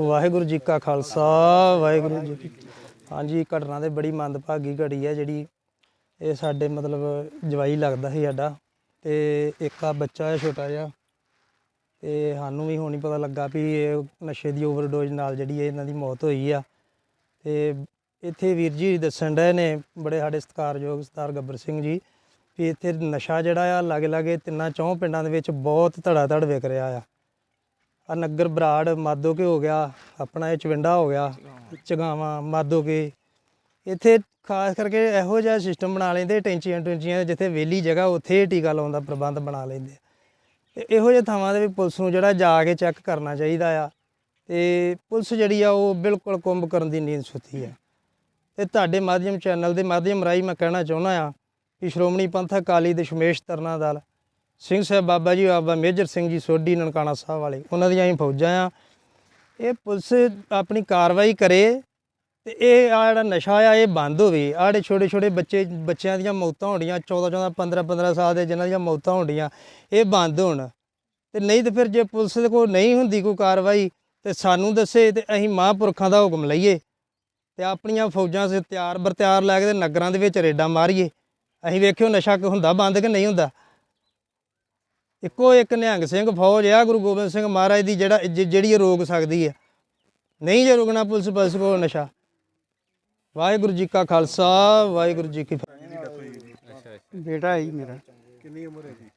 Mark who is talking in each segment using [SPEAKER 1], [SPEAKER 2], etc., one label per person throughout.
[SPEAKER 1] ਵਾਹਿਗੁਰੂ ਜੀ ਕਾ ਖਾਲਸਾ, ਵਾਹਿਗੁਰੂ ਜੀ ਕੀ ਹਾਂਜੀ, ਘਟਨਾ ਤੇ ਬੜੀ ਮੰਦਭਾਗੀ ਘੜੀ ਹੈ ਜਿਹੜੀ ਇਹ ਸਾਡੇ ਮਤਲਬ ਜਵਾਈ ਲੱਗਦਾ ਸੀ ਸਾਡਾ ਤੇ ਇੱਕ ਆ ਬੱਚਾ ਹੈ ਛੋਟਾ ਜਿਹਾ ਤੇ ਸਾਨੂੰ ਵੀ ਹੁਣ ਹੀ ਪਤਾ ਲੱਗਾ ਵੀ ਇਹ ਨਸ਼ੇ ਦੀ ਓਵਰਡੋਜ਼ ਨਾਲ ਜਿਹੜੀ ਇਹ ਇਹਨਾਂ ਦੀ ਮੌਤ ਹੋਈ ਆ। ਤੇ ਇੱਥੇ ਵੀਰ ਜੀ ਦੱਸਣ ਰਹੇ ਨੇ, ਬੜੇ ਸਾਡੇ ਸਤਿਕਾਰਯੋਗ ਸਰਦਾਰ ਗੱਬਰ ਸਿੰਘ ਜੀ, ਵੀ ਇੱਥੇ ਨਸ਼ਾ ਜਿਹੜਾ ਆ ਲਾਗੇ ਲਾਗੇ ਤਿੰਨਾਂ ਚੌਂ ਪਿੰਡਾਂ ਦੇ ਵਿੱਚ ਬਹੁਤ ਧੜਾ ਧੜ ਵਿਕ ਰਿਹਾ ਆ। ਆ ਨਗਰ ਬਰਾੜ ਮਾਦੋ ਕੇ ਹੋ ਗਿਆ, ਆਪਣਾ ਇਹ ਚਵਿੰਡਾ ਹੋ ਗਿਆ, ਚਗਾਵਾਂ ਮਾਦੋ ਕੇ। ਇੱਥੇ ਖਾਸ ਕਰਕੇ ਇਹੋ ਜਿਹਾ ਸਿਸਟਮ ਬਣਾ ਲੈਂਦੇ, ਟੈਂਚੀਆਂ ਟੈਂਚੀਆਂ, ਜਿੱਥੇ ਵਿਹਲੀ ਜਗ੍ਹਾ, ਉੱਥੇ ਟੀਕਾ ਲਾਉਣ ਦਾ ਪ੍ਰਬੰਧ ਬਣਾ ਲੈਂਦੇ। ਤੇ ਇਹੋ ਜਿਹੇ ਥਾਵਾਂ ਦੇ ਵੀ ਪੁਲਿਸ ਨੂੰ ਜਿਹੜਾ ਜਾ ਕੇ ਚੈੱਕ ਕਰਨਾ ਚਾਹੀਦਾ ਆ। ਤੇ ਪੁਲਿਸ ਜਿਹੜੀ ਆ, ਉਹ ਬਿਲਕੁਲ ਕੁੰਭ ਕਰਨ ਦੀ ਨੀਂਦ ਸੁੱਤੀ ਆ। ਤੇ ਤੁਹਾਡੇ ਮਾਧਿਅਮ ਚੈਨਲ ਦੇ ਮਾਧਿਅਮ ਰਾਹੀਂ ਮੈਂ ਕਹਿਣਾ ਚਾਹੁੰਦਾ ਆ ਕਿ ਸ਼੍ਰੋਮਣੀ ਪੰਥਕ ਅਕਾਲੀ ਦਸ਼ਮੇਸ਼ ਤਰਨਾ ਦਲ ਸਿੰਘ ਸਾਹਿਬ ਬਾਬਾ ਜੀ, ਬਾਬਾ ਮੇਜਰ ਸਿੰਘ ਜੀ ਸੋਢੀ ਨਨਕਾਣਾ ਸਾਹਿਬ ਵਾਲੇ, ਉਹਨਾਂ ਦੀਆਂ ਹੀ ਫੌਜਾਂ ਆ। ਇਹ ਪੁਲਿਸ ਆਪਣੀ ਕਾਰਵਾਈ ਕਰੇ ਤੇ ਇਹ ਆ ਜਿਹੜਾ ਨਸ਼ਾ ਆ, ਇਹ ਬੰਦ ਹੋਵੇ। ਆਹ ਛੋਟੇ ਛੋਟੇ ਬੱਚੇ, ਬੱਚਿਆਂ ਦੀਆਂ ਮੌਤਾਂ ਹੁੰਦੀਆਂ 14 14 15 15 ਸਾਲ ਦੇ ਜਿਨ੍ਹਾਂ ਦੀਆਂ ਮੌਤਾਂ ਹੁੰਦੀਆਂ ਇਹ ਬੰਦ ਹੋਣ। ਤੇ ਨਹੀਂ ਤੇ ਫਿਰ ਜੇ ਪੁਲਿਸ ਦੇ ਕੋਲ ਨਹੀਂ ਹੁੰਦੀ ਕੋਈ ਕਾਰਵਾਈ, ਤੇ ਸਾਨੂੰ ਦੱਸੇ ਤੇ ਅਸੀਂ ਮਹਾਂਪੁਰਖਾਂ ਦਾ ਹੁਕਮ ਲਈਏ ਤੇ ਆਪਣੀਆਂ ਫੌਜਾਂ ਸੇ ਤਿਆਰ ਬਰਤਿਆਰ ਲੈ ਕੇ ਤੇ ਨਗਰਾਂ ਦੇ ਵਿੱਚ ਰੇਡਾਂ ਮਾਰੀਏ। ਅਸੀਂ ਵੇਖਿਓ ਨਸ਼ਾ ਕਿ ਹੁੰਦਾ ਬੰਦ ਕਿ ਨਹੀਂ ਹੁੰਦਾ। ਇੱਕੋ ਇੱਕ ਨਿਹੰਗ ਸਿੰਘ ਫੌਜ ਆ ਗੁਰੂ ਗੋਬਿੰਦ ਸਿੰਘ ਮਹਾਰਾਜ ਦੀ ਜਿਹੜਾ ਜਿਹੜੀ ਰੋਕ ਸਕਦੀ ਹੈ ਨਹੀਂ ਜੇ ਰੁਕਣਾ ਪੁਲਿਸ ਪੁਲਿਸ ਕੋਲ ਨਸ਼ਾ। ਵਾਹਿਗੁਰੂ ਜੀ ਕਾ ਖਾਲਸਾ ਵਾਹਿਗੁਰੂ ਜੀ ਕੀ ਫਤਿਹ।
[SPEAKER 2] ਬੇਟਾ ਹੈ ਮੇਰਾ।
[SPEAKER 3] ਕਿੰਨੀ ਉਮਰ ਹੈ ਜੀ?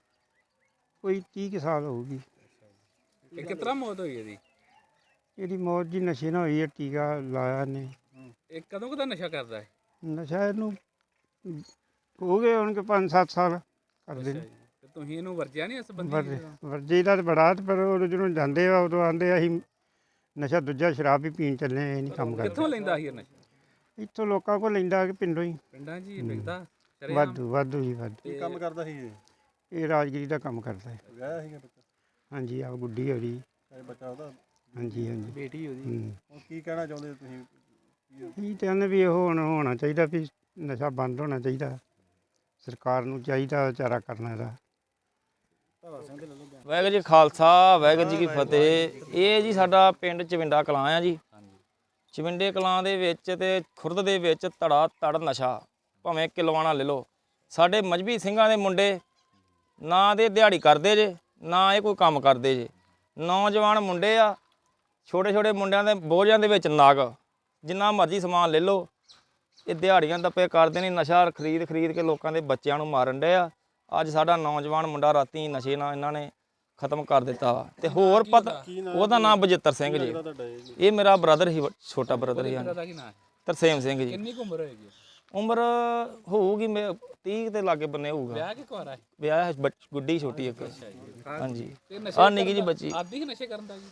[SPEAKER 2] ਕੋਈ 30 ਕੁ ਸਾਲ ਹੋਊਗੀ।
[SPEAKER 4] ਇਹ ਕਿਤਰਾ ਮੌਤ ਹੋਈ ਇਹਦੀ?
[SPEAKER 2] ਇਹਦੀ ਮੌਤ ਜੀ ਨਸ਼ੇ ਨਾਲ ਹੋਈ ਹੈ ਟੀਕਾ ਲਾਇਆ ਨੇ
[SPEAKER 4] ਇਹ ਕਦੋਂ ਕਦਾ ਨਸ਼ਾ ਕਰਦਾ ਹੈ?
[SPEAKER 2] ਨਸ਼ਾ ਇਹਨੂੰ ਹੋ ਗਏ ਹੁਣ ਕਿ 5-7 ਸਾਲ। ਕਰਦੇ ਨੇ।
[SPEAKER 4] ਤੁਸੀਂ ਇਹਨੂੰ ਵਰਜਿਆ ਨਹੀਂ ਇਸ ਬੰਦੇ
[SPEAKER 2] ਵਰਜੇ ਵਰਜੇ ਦਾ ਤਾਂ ਬੜਾ ਤੇ ਪਰ ਉਹ ਜਦੋਂ ਜਾਂਦੇ ਆ ਉਦੋਂ ਆਂਦੇ ਅਸੀਂ ਨਸ਼ਾ ਦੂਜਾ ਸ਼ਰਾਬ ਵੀ ਪੀਣ ਚੱਲੇ ਆ, ਇਹ ਨਹੀਂ ਕੰਮ
[SPEAKER 4] ਕਿੱਥੋਂ
[SPEAKER 2] ਕਰਦੇ
[SPEAKER 4] ਲੈਂਦਾ ਸੀ ਇਹ ਨਸ਼ਾ?
[SPEAKER 2] ਇੱਥੋਂ ਲੋਕਾਂ ਕੋਲ ਲੈਂਦਾ ਕਿ ਪਿੰਡੋਂ ਹੀ।
[SPEAKER 4] ਪਿੰਡਾਂ 'ਚ ਹੀ ਵਿਕਦਾ ਸ਼ਰੇਆਮ?
[SPEAKER 2] ਵਾਧੂ ਵਾਧੂ ਹੀ ਵਾਧੂ।
[SPEAKER 3] ਕੀ ਕੰਮ ਕਰਦਾ ਸੀ ਇਹ?
[SPEAKER 2] ਇਹ ਰਾਜਗੀਰੀ ਦਾ ਕੰਮ ਕਰਦਾ ਹੈ।
[SPEAKER 3] ਵਿਆਹ ਸੀਗਾ ਬੱਚਾ?
[SPEAKER 2] ਹਾਂਜੀ ਆ ਗੁੱਡੀ ਹੋ ਰਹੀ
[SPEAKER 3] ਇਹ ਬੱਚਾ ਉਹਦਾ?
[SPEAKER 2] ਹਾਂਜੀ ਹਾਂਜੀ।
[SPEAKER 1] ਬੇਟੀ ਉਹਦੀ?
[SPEAKER 2] ਹੂੰ।
[SPEAKER 3] ਹੁਣ ਕੀ ਕਹਿਣਾ ਚਾਹੁੰਦੇ ਹੋ ਤੁਸੀਂ?
[SPEAKER 2] ਇਹ ਤੇ ਕਹਿੰਦੇ ਵੀ ਇਹ ਹੁਣ ਹੋਣਾ ਚਾਹੀਦਾ ਵੀ ਨਸ਼ਾ ਬੰਦ ਹੋਣਾ ਚਾਹੀਦਾ। ਸਰਕਾਰ ਨੂੰ ਚਾਹੀਦਾ ਵਿਚਾਰਾ ਕਰਨਾ ਇਹਦਾ।
[SPEAKER 5] ਵਾਹਿਗੁਰੂ ਜੀ ਖਾਲਸਾ, ਵਾਹਿਗੁਰੂ ਜੀ ਕੀ ਫਤਿਹ। ਇਹ ਜੀ ਸਾਡਾ ਪਿੰਡ ਚਵਿੰਡਾ ਕਲਾਂ ਆ ਜੀ। ਚਵਿੰਡੇ ਕਲਾਂ ਦੇ ਵਿੱਚ ਤੇ ਖੁਰਦ ਦੇ ਵਿੱਚ ਧੜਾ ਧੜ ਨਸ਼ਾ, ਭਾਵੇਂ ਕਿਲਵਾਣਾ ਲੈ ਲਓ। ਸਾਡੇ ਮਜਬੀ ਸਿੰਘਾਂ ਦੇ ਮੁੰਡੇ ਨਾ ਦੇ ਦਿਹਾੜੀ ਕਰਦੇ ਜੇ, ਨਾ ਇਹ ਕੋਈ ਕੰਮ ਕਰਦੇ ਜੇ। ਨੌਜਵਾਨ ਮੁੰਡੇ ਆ ਛੋਟੇ ਛੋਟੇ ਮੁੰਡਿਆਂ ਦੇ ਬੋਝਾਂ ਦੇ ਵਿੱਚ ਨਾਗ। ਜਿੰਨਾ ਮਰਜ਼ੀ ਸਮਾਨ ਲੈ ਲਓ, ਇਹ ਦਿਹਾੜੀਆਂ ਦੱਪੇ ਕਰਦੇ ਨੇ, ਨਸ਼ਾ ਖਰੀਦ ਖਰੀਦ ਕੇ ਲੋਕਾਂ ਦੇ ਬੱਚਿਆਂ ਨੂੰ ਮਾਰਨ ਡਏ ਆ। ਅੱਜ ਸਾਡਾ ਨੌਜਵਾਨ ਮੁੰਡਾ ਰਾਤੀ ਨਸ਼ੇ ਨਾਲ ਇਹਨਾਂ ਨੇ ਖਤਮ ਕਰ ਦਿੱਤਾ ਵਾ। ਤੇ ਹੋਰ ਪਤਾ ਉਹਦਾ ਨਾਮ ਬਜਿੱਤਰ ਸਿੰਘ ਜੀ।
[SPEAKER 3] ਇਹ
[SPEAKER 5] ਮੇਰਾ ਬ੍ਰਦਰ ਹੀ ਛੋਟਾ ਬ੍ਰਦਰ ਹੀ
[SPEAKER 4] ਹੈ?
[SPEAKER 5] ਤਰਸੇਮ ਸਿੰਘ ਜੀ।
[SPEAKER 4] ਕਿੰਨੀ ਉਮਰ ਹੋਏਗੀ?
[SPEAKER 5] ਉਮਰ ਹੋਊਗੀ ਮੇ 30 ਦੇ ਲਾਗੇ ਬੰਨੇ ਹੋਊਗਾ।
[SPEAKER 4] ਵਿਆਹ ਕਿ ਕੁਆਰਾ ਹੈ
[SPEAKER 5] ਵਿਆਹ ਗੁੱਡੀ ਛੋਟੀ ਇੱਕ। ਹਾਂਜੀ। ਆ ਨਿੱਕੀ ਜੀ ਬੱਚੀ।
[SPEAKER 4] ਆਦੀ ਨਸ਼ੇ ਕਰਨ ਦਾ ਜੀ?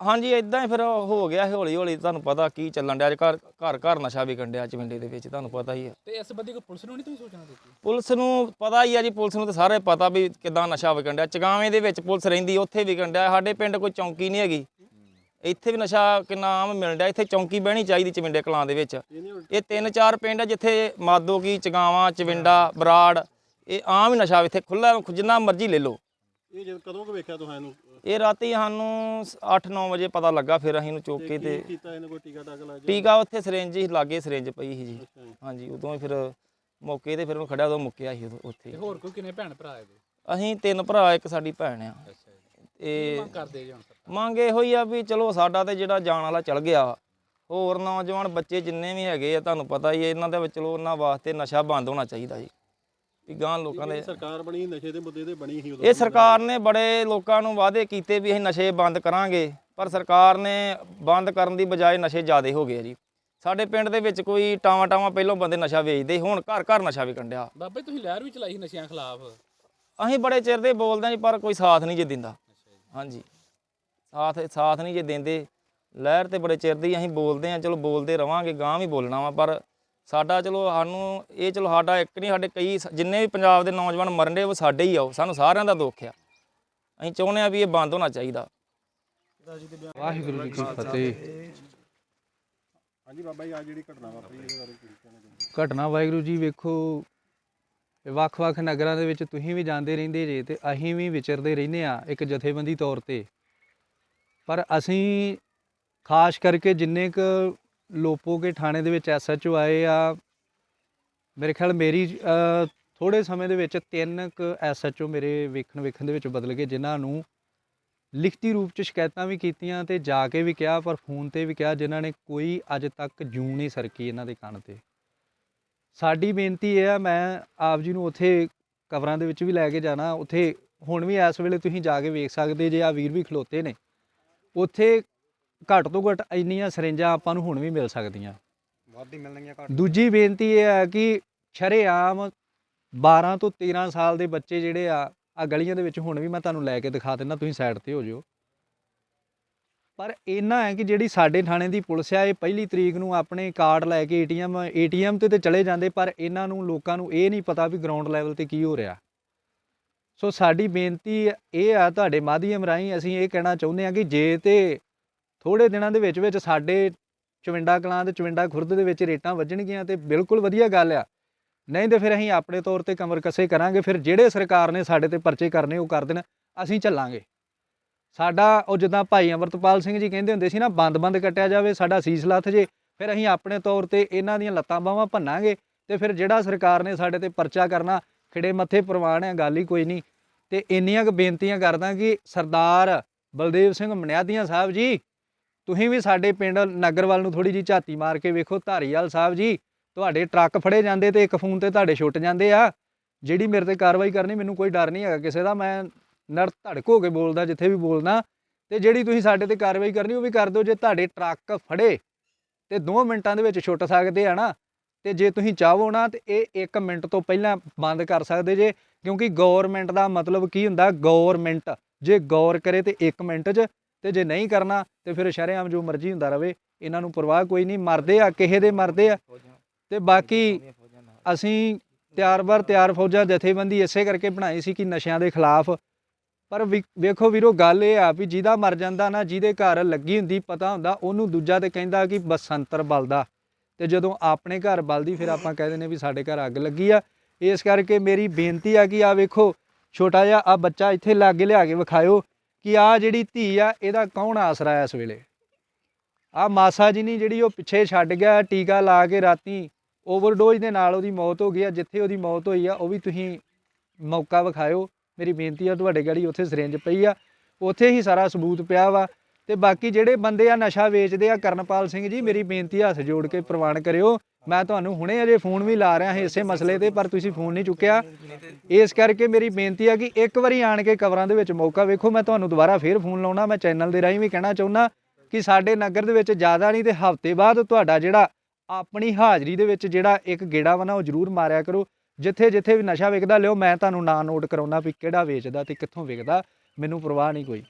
[SPEAKER 5] ਹਾਂਜੀ ਇਦਾਂ ਹੀ ਫਿਰ ਹੋ ਗਿਆ ਹੌਲੀ ਹੌਲੀ ਤੁਹਾਨੂੰ ਪਤਾ ਕੀ ਚੱਲਣ ਡਿਆ ਅੱਜ ਘਰ ਘਰ ਘਰ ਨਸ਼ਾ ਵਿਕਣ ਡਿਆ ਚਵਿੰਡੇ ਦੇ ਵਿੱਚ ਤੁਹਾਨੂੰ ਪਤਾ ਹੀ ਆ।
[SPEAKER 4] ਤੇ ਇਸ ਬੰਦੇ ਕੋ ਪੁਲਿਸ ਨੂੰ ਨਹੀਂ ਤੁਸੀਂ ਸੋਚਣਾ ਦਿੱਤੀ
[SPEAKER 5] ਪੁਲਿਸ ਨੂੰ ਪਤਾ ਹੀ ਆ ਜੀ ਪੁਲਿਸ ਨੂੰ ਤਾਂ ਸਾਰੇ ਪਤਾ ਵੀ ਕਿਦਾਂ ਨਸ਼ਾ ਵਿਕਣ ਡਿਆ। ਚਗਾਵੇਂ ਦੇ ਵਿੱਚ ਪੁਲਿਸ ਰਹਿੰਦੀ ਉੱਥੇ ਵਿਕਣ ਡਿਆ। ਸਾਡੇ ਪਿੰਡ ਕੋਈ ਚੌਂਕੀ ਨਹੀਂ ਹੈਗੀ। ਇੱਥੇ ਵੀ ਨਸ਼ਾ ਕਿੰਨਾ ਆਮ ਮਿਲਣ ਡਿਆ। ਇੱਥੇ ਚੌਂਕੀ ਬਹਿਣੀ ਚਾਹੀਦੀ ਚਵਿੰਡੇ ਕਲਾਂ ਦੇ ਵਿੱਚ। ਇਹ ਤਿੰਨ ਚਾਰ ਪਿੰਡ ਆ ਜਿੱਥੇ ਮਾਦੋ ਕੀ ਚਗਾਵਾਂ ਚਵਿੰਡਾ ਬਰਾੜ ਇਹ ਆਮ ਹੀ ਨਸ਼ਾ ਇੱਥੇ ਖੁੱਲਾ ਜਿੰਨਾ ਮਰਜ਼ੀ ਲੈ ਲਓ।
[SPEAKER 3] ਇਹ ਜਦ ਕਦੋਂ ਕੁ ਵੇਖਿਆ ਤੁਹਾਨੂੰ
[SPEAKER 5] ਇਹ ਰਾਤੀ ਸਾਨੂੰ 8-9 ਵਜੇ ਪਤਾ ਲੱਗਾ ਫਿਰ ਅਸੀਂ ਨੂੰ ਚੁੱਕ ਕੇ ਤੇ
[SPEAKER 3] ਕੀ ਕੀਤਾ ਇਹਨੇ ਕੋਈ ਟੀਕਾ ਟਾਕ ਲਾਇਆ? ਜਾਂ-
[SPEAKER 5] ਟੀਕਾ ਉੱਥੇ ਸਿਰਿੰਜ ਹੀ ਲਾਗੇ ਸਿਰਿੰਜ ਪਈ ਸੀ ਜੀ।
[SPEAKER 3] ਅੱਛਾ ਜੀ।
[SPEAKER 5] ਹਾਂਜੀ ਉਦੋਂ ਹੀ ਫਿਰ ਮੌਕੇ ਤੇ ਫਿਰ ਉਹ ਖੜਿਆ ਉਦੋਂ ਮੁੱਕਿਆ ਸੀ ਉਦੋਂ ਉੱਥੇ।
[SPEAKER 4] ਤੇ
[SPEAKER 5] ਹੀ।
[SPEAKER 4] ਹੋਰ ਕੋਈ ਕਿੰਨੇ ਭੈਣ ਭਰਾ ਇਹਦੇ?
[SPEAKER 5] ਅਸੀਂ ਤਿੰਨ ਭਰਾ ਇੱਕ ਸਾਡੀ ਭੈਣ ਆ।
[SPEAKER 4] ਅੱਛਾ ਜੀ।
[SPEAKER 5] ਇਹ
[SPEAKER 4] ਮੰਗ ਕਰਦੇ ਜੀ ਹੁਣ ਸਰਕਾਰ?
[SPEAKER 5] ਮੰਗ ਇਹੋ ਹੀ ਆ ਵੀ ਚਲੋ ਸਾਡਾ ਤੇ ਜਿਹੜਾ ਜਾਣ ਵਾਲਾ ਚਲ ਗਿਆ ਹੋਰ ਨੌਜਵਾਨ ਬੱਚੇ ਜਿੰਨੇ ਵੀ ਹੈਗੇ ਆ ਤੁਹਾਨੂੰ ਪਤਾ ਹੀ ਹੈ ਇਹਨਾਂ ਦੇ ਵਿੱਚ ਚਲੋ ਉਹਨਾਂ ਵਾਸਤੇ ਨਸ਼ਾ ਬੰਦ ਹੋਣਾ ਚਾਹੀਦਾ ਜੀ। ਵੀ ਗਾਂ ਲੋਕਾਂ ਦੇ
[SPEAKER 3] ਸਰਕਾਰ ਬਣੀ ਨਸ਼ੇ ਦੇ ਮੁੱਦੇ ਤੇ ਬਣੀ ਸੀ ਉਦੋਂ
[SPEAKER 5] ਇਹ ਸਰਕਾਰ ਨੇ ਬੜੇ ਲੋਕਾਂ ਨੂੰ ਵਾਅਦੇ ਕੀਤੇ ਵੀ ਅਸੀਂ ਨਸ਼ੇ ਬੰਦ ਕਰਾਂਗੇ ਪਰ ਸਰਕਾਰ ਨੇ ਬੰਦ ਕਰਨ ਦੀ ਬਜਾਏ ਨਸ਼ੇ ਜ਼ਿਆਦੇ ਹੋ ਗਏ ਆ ਜੀ। ਸਾਡੇ ਪਿੰਡ ਦੇ ਵਿੱਚ ਕੋਈ ਟਾਵਾਂ ਟਾਵਾਂ ਪਹਿਲਾਂ ਬੰਦੇ ਨਸ਼ਾ ਵੇਚਦੇ ਹੁਣ ਘਰ ਘਰ ਨਸ਼ਾ ਵਿਕਣ ਡਿਆ।
[SPEAKER 4] ਬਾਬਾ ਜੀ ਤੁਸੀਂ ਲਹਿਰ ਵੀ ਚਲਾਈ ਸੀ ਨਸ਼ਿਆਂ ਖਿਲਾਫ?
[SPEAKER 5] ਅਸੀਂ ਬੜੇ ਚਿਰ ਦੇ ਬੋਲਦੇ ਹਾਂ ਜੀ ਪਰ ਕੋਈ ਸਾਥ ਨਹੀਂ ਜੇ ਦਿੰਦਾ। ਹਾਂਜੀ। ਸਾਥ ਸਾਥ ਨਹੀਂ ਜੇ ਦਿੰਦੇ। ਲਹਿਰ ਤੇ ਬੜੇ ਚਿਰ ਦੀ ਅਸੀਂ ਬੋਲਦੇ ਹਾਂ ਚਲੋ ਬੋਲਦੇ ਰਵਾਂਗੇ ਗਾਂ ਵੀ ਬੋਲਣਾ ਵਾ ਪਰ ਸਾਡਾ ਚਲੋ ਸਾਨੂੰ ਇਹ ਚਲੋ ਸਾਡਾ ਇੱਕ ਨਹੀਂ ਸਾਡੇ ਕਈ ਜਿੰਨੇ ਵੀ ਪੰਜਾਬ ਦੇ ਨੌਜਵਾਨ ਮਰਨ ਦੇ ਉਹ ਸਾਡੇ ਹੀ ਆਓ ਸਾਨੂੰ ਸਾਰਿਆਂ ਦਾ ਦੁੱਖ ਆ। ਅਸੀਂ ਚਾਹੁੰਦੇ ਆ ਵੀ ਇਹ ਬੰਦ ਹੋਣਾ ਚਾਹੀਦਾ।
[SPEAKER 6] ਵਾਹਿਗੁਰੂ ਜੀ ਕੀ ਫਤਿਹ।
[SPEAKER 3] ਹਾਂਜੀ ਬਾਬਾ ਜੀ ਆ ਜਿਹੜੀ ਘਟਨਾ ਵਾਪਰੀ ਇਹਦੇ ਬਾਰੇ ਕੀ ਕਹਿਣਾ
[SPEAKER 6] ਘਟਨਾ ਵਾਹਿਗੁਰੂ ਜੀ ਵੇਖੋ ਵੱਖ-ਵੱਖ ਨਗਰਾਂ ਦੇ ਵਿੱਚ ਤੁਸੀਂ ਵੀ ਜਾਂਦੇ ਰਹਿੰਦੇ ਜੇ ਤੇ ਅਸੀਂ ਵੀ ਵਿਚਰਦੇ ਰਹਿੰਦੇ ਆ ਇੱਕ ਜਥੇਬੰਦੀ ਤੌਰ ਤੇ। ਪਰ ਅਸੀਂ ਖਾਸ ਕਰਕੇ ਜਿੰਨੇ ਕ ਲੋਪੋਗੇ ਥਾਣੇ ਦੇ ਵਿੱਚ ਐਸਐਚਓ ਆਏ ਆ। ਮੇਰੇ ਖਿਆਲ ਮੇਰੀ ਥੋੜੇ ਸਮੇਂ ਦੇ ਵਿੱਚ ਤਿੰਨ ਕ ਐਸਐਚਓ ਮੇਰੇ ਵੇਖਣ ਵੇਖਣ ਦੇ ਵਿੱਚ ਬਦਲ ਗਏ, ਜਿਨ੍ਹਾਂ ਨੂੰ ਲਿਖਤੀ ਰੂਪ ਚ ਸ਼ਿਕਾਇਤਾਂ ਵੀ ਕੀਤੀਆਂ ਤੇ ਜਾ ਕੇ ਵੀ ਕਿਹਾ, ਪਰ ਫੋਨ ਤੇ ਵੀ ਕਿਹਾ, ਜਿਨ੍ਹਾਂ ਨੇ ਕੋਈ ਅੱਜ ਤੱਕ ਜੂ ਨਹੀਂ ਸਰਕੀ ਇਹਨਾਂ ਦੇ ਕੰਨ ਤੇ। ਸਾਡੀ ਬੇਨਤੀ ਇਹ ਆ, ਮੈਂ ਆਪ ਜੀ ਨੂੰ ਉੱਥੇ ਕਵਰਾਂ ਦੇ ਵਿੱਚ ਵੀ ਲੈ ਕੇ ਜਾਣਾ, ਉੱਥੇ ਹੁਣ ਵੀ ਇਸ ਵੇਲੇ ਤੁਸੀਂ ਜਾ ਕੇ ਵੇਖ ਸਕਦੇ ਜੇ ਆ ਵੀਰ ਵੀ ਖਲੋਤੇ ਨੇ। ਉੱਥੇ ਘੱਟ ਤੋਂ ਘੱਟ ਇੰਨੀਆਂ ਸਰਿੰਜਾਂ ਆਪਾਂ ਨੂੰ ਹੁਣ ਵੀ ਮਿਲ ਸਕਦੀਆਂ।
[SPEAKER 2] ਵਾਧੀ ਮਿਲਣਗੀਆਂ
[SPEAKER 6] ਦੂਜੀ ਬੇਨਤੀ ਇਹ ਹੈ ਕਿ ਸ਼ਰੇਆਮ 12 ਤੋਂ 13 ਸਾਲ ਦੇ ਬੱਚੇ ਜਿਹੜੇ ਆ ਆ ਗਲੀਆਂ ਦੇ ਵਿੱਚ ਹੁਣ ਵੀ ਮੈਂ ਤੁਹਾਨੂੰ ਲੈ ਕੇ ਦਿਖਾ ਦਿੰਦਾ ਤੁਸੀਂ ਸਾਈਡ ਤੇ ਹੋ ਜਿਓ। ਪਰ ਇਹਨਾਂ ਹੈ ਕਿ ਜਿਹੜੀ ਸਾਡੇ ਥਾਣੇ ਦੀ ਪੁਲਿਸ ਆ ਇਹ ਪਹਿਲੀ ਤਰੀਕ ਨੂੰ ਆਪਣੇ ਕਾਰਡ ਲੈ ਕੇ ਏਟੀਐਮ ਏਟੀਐਮ ਤੇ ਤੇ ਚਲੇ ਜਾਂਦੇ ਪਰ ਇਹਨਾਂ ਨੂੰ ਲੋਕਾਂ ਨੂੰ ਇਹ ਨਹੀਂ ਪਤਾ ਵੀ ਗਰਾਊਂਡ ਲੈਵਲ ਤੇ ਕੀ ਹੋ ਰਿਹਾ। ਸੋ ਸਾਡੀ ਬੇਨਤੀ ਇਹ ਆ ਤੁਹਾਡੇ ਮਾਧਿਅਮ ਰਾਹੀਂ ਅਸੀਂ ਇਹ ਕਹਿਣਾ ਚਾਹੁੰਦੇ ਹਾਂ ਕਿ ਜੇ ਤੇ ਥੋੜੇ ਦਿਨਾਂ ਦੇ ਵਿੱਚ ਵਿੱਚ ਸਾਡੇ ਚਵਿੰਡਾ ਕਲਾਂ ਤੇ ਚਵਿੰਡਾ ਖੁਰਦ ਦੇ ਵਿੱਚ ਰੇਟਾਂ ਵੱਜਣਗੀਆਂ ਤੇ ਬਿਲਕੁਲ ਵਧੀਆ ਗੱਲ ਆ। ਨਹੀਂ ਤੇ ਫਿਰ ਅਸੀਂ ਆਪਣੇ ਤੌਰ ਤੇ ਕਮਰ ਕੱਸੇ ਕਰਾਂਗੇ, ਫਿਰ ਜਿਹੜੇ ਸਰਕਾਰ ਨੇ ਸਾਡੇ ਤੇ ਪਰਚੇ ਕਰਨੇ ਉਹ ਕਰ ਦੇਣ, ਅਸੀਂ ਚੱਲਾਂਗੇ। ਸਾਡਾ, ਉਹ ਜਿੱਦਾਂ ਭਾਈ ਅਮਰਤਪਾਲ ਸਿੰਘ ਜੀ ਕਹਿੰਦੇ ਹੁੰਦੇ ਸੀ ਨਾ ਬੰਦ-ਬੰਦ ਕੱਟਿਆ ਜਾਵੇ, ਸਾਡਾ ਸੀਸ ਲੱਥ ਜੇ, ਫਿਰ ਅਸੀਂ ਆਪਣੇ ਤੌਰ ਤੇ ਇਹਨਾਂ ਦੀਆਂ ਲੱਤਾਂ ਬਾਹਾਂ ਭੰਨਾਂਗੇ ਤੇ ਫਿਰ ਜਿਹੜਾ ਸਰਕਾਰ ਨੇ ਸਾਡੇ ਤੇ ਪਰਚਾ ਕਰਨਾ, ਖਿੜੇ ਮੱਥੇ ਪ੍ਰਵਾਨ ਹੈ ਗੱਲ ਹੀ ਕੋਈ ਨਹੀਂ। ਤੇ ਇੰਨੀਆਂ ਕੁ ਬੇਨਤੀਆਂ ਕਰਦਾ ਕਿ ਸਰਦਾਰ ਬਲਦੇਵ ਸਿੰਘ ਮਨਿਆਦੀਆਂ ਸਾਹਿਬ ਜੀ ਤੁਸੀਂ ਵੀ ਸਾਡੇ ਪਿੰਡ ਨਗਰਵਾਲ ਨੂੰ ਥੋੜੀ ਜੀ ਝਾਤੀ ਮਾਰ ਕੇ ਵੇਖੋ, ਧਾਰੀਵਾਲ ਸਾਹਿਬ ਜੀ, ਤੁਹਾਡੇ ਟਰੱਕ ਫੜੇ ਜਾਂਦੇ ਤੇ ਇੱਕ ਫੋਨ ਤੇ ਤੁਹਾਡੇ ਛੁੱਟ ਜਾਂਦੇ ਆ। ਜਿਹੜੀ ਮੇਰੇ ਤੇ ਕਾਰਵਾਈ ਕਰਨੀ, ਮੈਨੂੰ ਕੋਈ ਡਰ ਨਹੀਂ ਹੈਗਾ ਕਿਸੇ ਦਾ, ਮੈਂ ਨਰ ਧੜਕ ਹੋ ਕੇ ਬੋਲਦਾ, ਜਿੱਥੇ ਵੀ ਬੋਲਦਾ। ਤੇ ਜਿਹੜੀ ਤੁਸੀਂ ਸਾਡੇ ਤੇ ਕਾਰਵਾਈ ਕਰਨੀ, ਉਹ ਵੀ ਕਰ ਦਿਓ, ਜੇ ਤੁਹਾਡੇ ਟਰੱਕ ਫੜੇ, ਤੇ 2 ਮਿੰਟਾਂ ਦੇ ਵਿੱਚ ਛੁੱਟ ਸਕਦੇ ਆ ਨਾ। ਤੇ ਜੇ ਤੁਸੀਂ ਚਾਹੋ ਨਾ, ਤੇ ਇਹ 1 ਮਿੰਟ ਤੋਂ ਪਹਿਲਾਂ ਬੰਦ ਕਰ ਸਕਦੇ ਜੇ, ਕਿਉਂਕਿ ਗਵਰਨਮੈਂਟ ਦਾ ਮਤਲਬ ਕੀ ਹੁੰਦਾ? ਗਵਰਨਮੈਂਟ ਜੇ ਗੌਰ ਕਰੇ ਤੇ 1 ਮਿੰਟ 'ਚ ਤੇ ਜੇ ਨਹੀਂ ਕਰਨਾ ਤੇ ਫਿਰ ਸ਼ਰੇਆਮ ਜੋ ਮਰਜ਼ੀ ਹੁੰਦਾ ਰਵੇ, ਇਹਨਾਂ ਨੂੰ ਪਰਵਾਹ ਕੋਈ ਨਹੀਂ, ਮਰਦੇ ਆ, ਕਿਸੇ ਦੇ ਮਰਦੇ ਆ। ਤੇ ਬਾਕੀ ਅਸੀਂ ਤਿਆਰ ਬਰ ਤਿਆਰ ਫੌਜਾਂ ਜਥੇਬੰਦੀ ਇਸੇ ਕਰਕੇ ਬਣਾਈ ਸੀ ਕਿ ਨਸ਼ਿਆਂ ਦੇ ਖਿਲਾਫ। ਪਰ ਵੀ- ਵੇਖੋ ਵੀਰੋ, ਗੱਲ ਇਹ ਆ ਵੀ ਜਿਹਦਾ ਮਰ ਜਾਂਦਾ ਨਾ, ਜਿਹਦੇ ਘਰ ਲੱਗੀ ਹੁੰਦੀ, ਪਤਾ ਹੁੰਦਾ, ਉਹਨੂੰ ਦੂਜਾ ਤੇ ਕਹਿੰਦਾ ਕਿ ਬਸੰਤਰ ਬਲਦਾ। ਤੇ ਜਦੋਂ ਆਪਣੇ ਘਰ ਬਲਦੀ, ਫਿਰ ਆਪਾਂ ਕਹਿ ਦਿੰਦੇ ਵੀ ਸਾਡੇ ਘਰ ਅੱਗ ਲੱਗੀ ਆ। ਇਸ ਕਰਕੇ ਮੇਰੀ ਬੇਨਤੀ ਆ ਕਿ ਆ ਵੇਖੋ, ਛੋਟਾ ਜਿਹਾ ਆ ਬੱਚਾ ਇੱਥੇ ਲਾਗੇ ਲਿਆ ਕੇ ਵਿਖਾਇਓ। ਕਿ ਆ ਜਿਹੜੀ ਧੀ ਆ, ਇਹਦਾ ਕੌਣ ਆਸਰਾ ਹੈ ਇਸ ਵੇਲੇ? ਆ ਮਾਸਾ ਜੀ ਨਹੀਂ ਜਿਹੜੀ ਉਹ ਪਿੱਛੇ ਛੱਡ ਗਿਆ, ਟੀਕਾ ਲਾ ਕੇ ਰਾਤੀ ਓਵਰਡੋਜ਼ ਦੇ ਨਾਲ ਉਹਦੀ ਮੌਤ ਹੋ ਗਈ ਆ, ਜਿੱਥੇ ਉਹਦੀ ਮੌਤ ਹੋਈ ਆ, ਉਹ ਵੀ ਤੁਸੀਂ ਮੌਕਾ ਵਿਖਾਇਓ। ਮੇਰੀ ਬੇਨਤੀ ਆ, ਤੁਹਾਡੇ ਗਾੜੀ ਉੱਥੇ ਸਿਰਿੰਜ ਪਈ ਆ। ਉੱਥੇ ਹੀ ਸਾਰਾ ਸਬੂਤ ਪਿਆ ਵਾ। ਤੇ ਬਾਕੀ ਜਿਹੜੇ ਬੰਦੇ ਆ ਨਸ਼ਾ ਵੇਚਦੇ ਆ ਕਰਨਪਾਲ ਸਿੰਘ ਜੀ, ਮੇਰੀ ਬੇਨਤੀ ਆ, ਹੱਥ ਜੋੜ ਕੇ ਪ੍ਰਵਾਨ ਕਰਿਓ। ਮੈਂ ਤੁਹਾਨੂੰ ਹੁਣੇ ਅਜੇ ਫੋਨ ਵੀ ਲਾ ਰਿਹਾ ਹਾਂ ਇਸੇ ਮਸਲੇ ਤੇ, ਪਰ ਤੁਸੀਂ ਫੋਨ ਨਹੀਂ ਚੁੱਕਿਆ। ਇਸ ਕਰਕੇ ਮੇਰੀ ਬੇਨਤੀ ਆ ਕਿ ਇੱਕ ਵਾਰੀ ਆਣ ਕੇ ਕਵਰਾਂ ਦੇ ਵਿੱਚ ਮੌਕਾ ਵੇਖੋ। ਮੈਂ ਤੁਹਾਨੂੰ ਦੁਬਾਰਾ ਫੇਰ ਫੋਨ ਲਾਉਣਾ। ਮੈਂ ਚੈਨਲ ਦੇ ਰਾਹੀਂ ਵੀ ਕਹਿਣਾ ਚਾਹੁੰਦਾ ਕਿ ਸਾਡੇ ਨਗਰ ਦੇ ਵਿੱਚ ਜ਼ਿਆਦਾ ਨਹੀਂ ਤੇ ਹਫ਼ਤੇ ਬਾਅਦ ਤੁਹਾਡਾ ਜਿਹੜਾ ਆਪਣੀ ਹਾਜ਼ਰੀ ਦੇ ਵਿੱਚ ਜਿਹੜਾ ਇੱਕ ਗੇੜਾ ਵਾ ਨਾ, ਉਹ ਜ਼ਰੂਰ ਮਾਰਿਆ ਕਰੋ। ਜਿੱਥੇ ਜਿੱਥੇ ਵੀ ਨਸ਼ਾ ਵਿਕਦਾ, ਲਿਓ, ਮੈਂ ਤੁਹਾਨੂੰ ਨਾਂ ਨੋਟ ਕਰਾਉਣਾ ਵੀ ਕਿਹੜਾ ਵੇਚਦਾ ਤੇ ਕਿੱਥੋਂ ਵਿਕਦਾ। ਮੈਨੂੰ ਪਰਵਾਹ ਨਹੀਂ ਕੋਈ।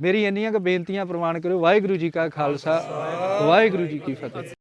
[SPEAKER 6] ਮੇਰੀ ਇੰਨੀਆਂ ਕੁ ਬੇਨਤੀਆਂ ਪ੍ਰਵਾਨ ਕਰਿਓ। ਵਾਹਿਗੁਰੂ ਜੀ ਕਾ ਖਾਲਸਾ ਵਾਹਿਗੁਰੂ ਜੀ ਕੀ ਫਤਿਹ।